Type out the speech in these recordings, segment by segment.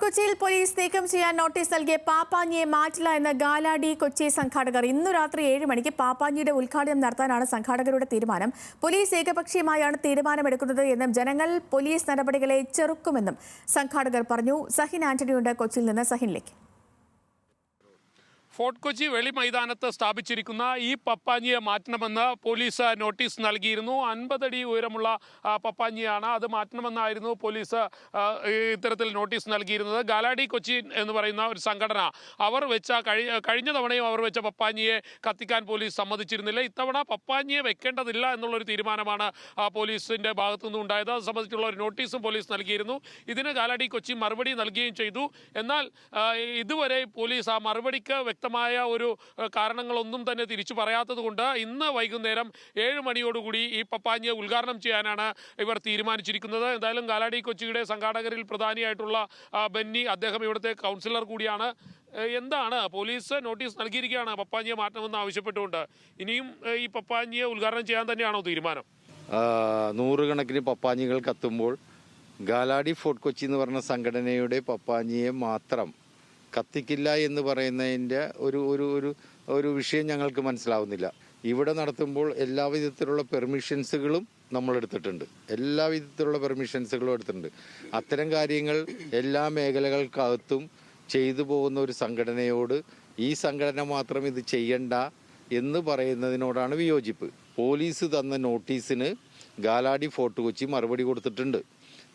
കൊച്ചിയിൽ പോലീസ് നീക്കം ചെയ്യാൻ നോട്ടീസ് നൽകിയ പാപ്പാഞ്ഞിയെ മാറ്റില്ല എന്ന ഗാലാഡി കൊച്ചി സംഘാടകർ ഇന്നു രാത്രി ഏഴ് മണിക്ക് പാപ്പാഞ്ഞിയുടെ ഉദ്ഘാടനം നടത്താനാണ് സംഘാടകരുടെ തീരുമാനം. പോലീസ് ഏകപക്ഷീയമായാണ് തീരുമാനമെടുക്കുന്നത് എന്നും ജനങ്ങൾ പോലീസ് നടപടികളെ ചെറുക്കുമെന്നും സംഘാടകർ പറഞ്ഞു. സഹിൻ ആന്റണിയുണ്ട് കൊച്ചിയിൽ നിന്ന്. സഹിനിലേക്ക്. ഫോർട്ട് കൊച്ചി വെളി മൈതാനത്ത് സ്ഥാപിച്ചിരിക്കുന്ന ഈ പപ്പാഞ്ഞിയെ മാറ്റണമെന്ന് പോലീസ് നോട്ടീസ് നൽകിയിരുന്നു. അൻപതടി ഉയരമുള്ള പപ്പാഞ്ഞിയാണ് അത് മാറ്റണമെന്നായിരുന്നു പോലീസ് ഇത്തരത്തിൽ നോട്ടീസ് നൽകിയിരുന്നത്. ഗാലാഡി കൊച്ചി എന്ന് പറയുന്ന ഒരു സംഘടന അവർ വെച്ച കഴി കഴിഞ്ഞ തവണയും അവർ വെച്ച പപ്പാഞ്ഞിയെ കത്തിക്കാൻ പോലീസ് സമ്മതിച്ചിരുന്നില്ല. ഇത്തവണ പപ്പാഞ്ഞിയെ വെക്കേണ്ടതില്ല എന്നുള്ളൊരു തീരുമാനമാണ് ആ, പോലീസിന്റെ ഭാഗത്തുനിന്ന് ഉണ്ടായത്. അത് സംബന്ധിച്ചുള്ള ഒരു നോട്ടീസും പോലീസ് നൽകിയിരുന്നു. ഇതിന് ഗാലാഡി കൊച്ചി മറുപടി നൽകുകയും ചെയ്തു. എന്നാൽ ഇതുവരെ പോലീസ് ആ മറുപടിക്ക് വ്യക്തമായ ഒരു കാരണങ്ങളൊന്നും തന്നെ തിരിച്ചു പറയാത്തത് കൊണ്ട് ഇന്ന് വൈകുന്നേരം ഏഴ് മണിയോടുകൂടി ഈ പപ്പാഞ്ഞിയെ ഉദ്ഘാടനം ചെയ്യാനാണ് ഇവർ തീരുമാനിച്ചിരിക്കുന്നത്. എന്തായാലും കാലാടി കൊച്ചിയുടെ സംഘാടകരിൽ പ്രധാനിയായിട്ടുള്ള ബെന്നി അദ്ദേഹം ഇവിടുത്തെ കൗൺസിലർ കൂടിയാണ്. എന്താണ്? പോലീസ് നോട്ടീസ് നൽകിയിരിക്കുകയാണ് പപ്പാഞ്ഞിയെ മാറ്റണമെന്ന് ആവശ്യപ്പെട്ടുകൊണ്ട്. ഇനിയും ഈ പപ്പാഞ്ഞിയെ ഉദ്ഘാടനം ചെയ്യാൻ തന്നെയാണോ തീരുമാനം? നൂറുകണക്കിന് പപ്പാഞ്ഞികൾ കത്തുമ്പോൾ ഗാലാഡി ഫോർട്ട് കൊച്ചി എന്ന് പറഞ്ഞ സംഘടനയുടെ പപ്പാഞ്ഞിയെ മാത്രം കത്തിക്കില്ല എന്ന് പറയുന്നതിന്റെ ഒരു ഒരു ഒരു ഒരു വിഷയം ഞങ്ങൾക്ക് മനസ്സിലാവുന്നില്ല. ഇവിടെ നടത്തുമ്പോൾ എല്ലാവിധത്തിലുള്ള പെർമിഷൻസുകളും നമ്മൾ എടുത്തിട്ടുണ്ട്. എല്ലാ വിധത്തിലുള്ള പെർമിഷൻസുകളും എടുത്തിട്ടുണ്ട്. അത്തരം കാര്യങ്ങൾ എല്ലാ മേഖലകൾക്കകത്തും ചെയ്തു പോകുന്ന ഒരു സംഘടനയോട് ഈ സംഘടന മാത്രം ഇത് ചെയ്യണ്ട എന്ന് പറയുന്നതിനോടാണ് വിയോജിപ്പ്. പോലീസ് തന്ന നോട്ടീസിന് ഗാലാഡി ഫോർട്ട് കൊച്ചി മറുപടി കൊടുത്തിട്ടുണ്ട്.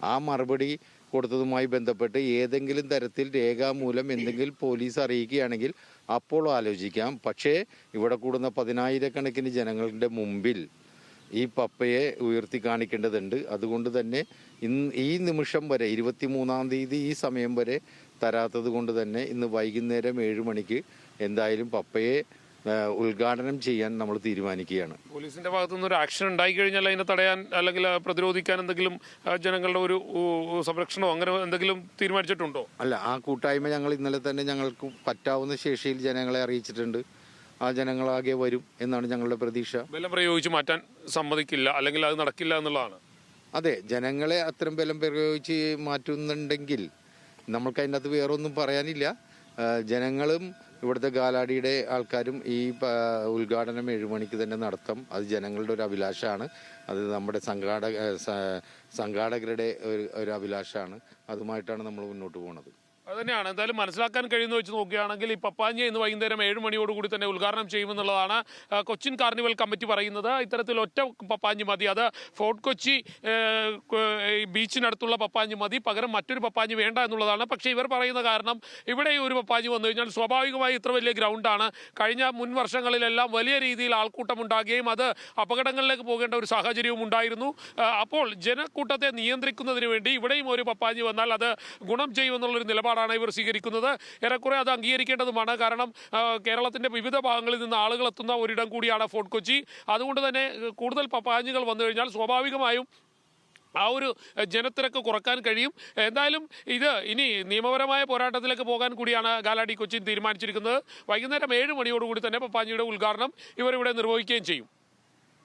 ആ മറുപടി കൊടുത്തതുമായി ബന്ധപ്പെട്ട് ഏതെങ്കിലും തരത്തിൽ രേഖാമൂലം എന്തെങ്കിലും പോലീസ് അറിയിക്കുകയാണെങ്കിൽ അപ്പോൾ ആലോചിക്കാം. പക്ഷേ ഇവിടെ കൂടുന്ന പതിനായിരക്കണക്കിന് ജനങ്ങളുടെ മുമ്പിൽ ഈ പപ്പയെ ഉയർത്തി കാണിക്കേണ്ടതുണ്ട്. അതുകൊണ്ട് തന്നെ ഇന്ന് ഈ നിമിഷം വരെ ഇരുപത്തി മൂന്നാം തീയതി ഈ സമയം വരെ തരാത്തത് കൊണ്ട് തന്നെ ഇന്ന് വൈകുന്നേരം ഏഴ് മണിക്ക് എന്തായാലും പപ്പയെ ഉദ്ഘാടനം ചെയ്യാൻ നമ്മൾ തീരുമാനിക്കുകയാണ്. പോലീസിന്റെ ഭാഗത്തുനിന്ന് ഒരു ആക്ഷൻ ഉണ്ടായി കഴിഞ്ഞാൽ അതിനെ തടയാൻ അല്ലെങ്കിൽ പ്രതിരോധിക്കാൻ എന്തെങ്കിലും ജനങ്ങളുടെ ഒരു സംരക്ഷണമോ അങ്ങനെ എന്തെങ്കിലും തീരുമാനിച്ചിട്ടുണ്ടോ? അല്ല ആ കൂട്ടായ്മ ഞങ്ങൾ ഇന്നലെ തന്നെ ഞങ്ങൾക്ക് പറ്റാവുന്ന ശേഷിയിൽ ജനങ്ങളെ അറിയിച്ചിട്ടുണ്ട്. ആ ജനങ്ങളാകെ വരും എന്നാണ് ഞങ്ങളുടെ പ്രതീക്ഷ. ബലം പ്രയോഗിച്ച് മാറ്റാൻ സമ്മതിക്കില്ല അല്ലെങ്കിൽ അത് നടക്കില്ല എന്നുള്ളതാണ്. അതെ ജനങ്ങളെ അത്തരം ബലം പ്രയോഗിച്ച് മാറ്റുന്നുണ്ടെങ്കിൽ നമ്മൾക്ക് അതിന്റെ അകത്ത് വേറെ ഒന്നും പറയാനില്ല ജനങ്ങളും ഇവിടുത്തെ ഗാലാടിയുടെ ആൾക്കാരും ഈ ഉദ്ഘാടനം ഏഴു മണിക്ക് തന്നെ നടത്തും. അത് ജനങ്ങളുടെ ഒരു അഭിലാഷമാണ് അത് നമ്മുടെ സംഘാടക സംഘാടകരുടെ ഒരു ഒരു അഭിലാഷമാണ് അതുമായിട്ടാണ് നമ്മൾ മുന്നോട്ട് പോകുന്നത് അത് തന്നെയാണ് എന്തായാലും മനസ്സിലാക്കാൻ കഴിയുന്ന വെച്ച് നോക്കുകയാണെങ്കിൽ ഈ പപ്പാഞ്ഞ ഇന്ന് വൈകുന്നേരം ഏഴ് മണിയോടുകൂടി തന്നെ ഉദ്ഘാടനം ചെയ്യുമെന്നുള്ളതാണ് കൊച്ചിൻ കാർണിവൽ കമ്മിറ്റി പറയുന്നത്. ഇത്തരത്തിൽ ഒറ്റ പപ്പാഞ്ഞി മതി. അത് ഫോർട്ട് കൊച്ചി ബീച്ചിനടുത്തുള്ള പപ്പാഞ്ഞി മതി. പകരം മറ്റൊരു പപ്പാഞ്ഞി വേണ്ട എന്നുള്ളതാണ്. പക്ഷേ ഇവർ പറയുന്ന കാരണം ഇവിടെ ഒരു പപ്പാഞ്ഞി വന്നു കഴിഞ്ഞാൽ സ്വാഭാവികമായി ഇത്ര വലിയ ഗ്രൗണ്ടാണ് കഴിഞ്ഞ മുൻ വർഷങ്ങളിലെല്ലാം വലിയ രീതിയിൽ ആൾക്കൂട്ടം ഉണ്ടാകുകയും അത് അപകടങ്ങളിലേക്ക് പോകേണ്ട ഒരു സാഹചര്യവും ഉണ്ടായിരുന്നു. അപ്പോൾ ജനക്കൂട്ടത്തെ നിയന്ത്രിക്കുന്നതിന് വേണ്ടി ഇവിടെയും ഒരു പപ്പാഞ്ഞി വന്നാൽ അത് ഗുണം ചെയ്യുമെന്നുള്ളൊരു നിലപാടാണ് ഇവർ സ്വീകരിക്കുന്നത്. ഏറെക്കുറെ അത് അംഗീകരിക്കേണ്ടതുമാണ്. കാരണം കേരളത്തിന്റെ വിവിധ ഭാഗങ്ങളിൽ നിന്ന് ആളുകൾ എത്തുന്ന ഒരിടം കൂടിയാണ് ഫോർട്ട് കൊച്ചി. അതുകൊണ്ട് തന്നെ കൂടുതൽ പപ്പാഞ്ഞികൾ വന്നു കഴിഞ്ഞാൽ സ്വാഭാവികമായും ആ ഒരു ജനത്തിരക്ക് കുറയ്ക്കാൻ കഴിയും. എന്തായാലും ഇത് ഇനി നിയമപരമായ പോരാട്ടത്തിലേക്ക് പോകാൻ കൂടിയാണ് ഗാലാടി കൊച്ചിൻ തീരുമാനിച്ചിരിക്കുന്നത്. വൈകുന്നേരം ഏഴ് മണിയോടുകൂടി തന്നെ പപ്പാഞ്ഞിയുടെ ഉദ്ഘാടനം ഇവരിവിടെ നിർവഹിക്കുകയും ചെയ്യും.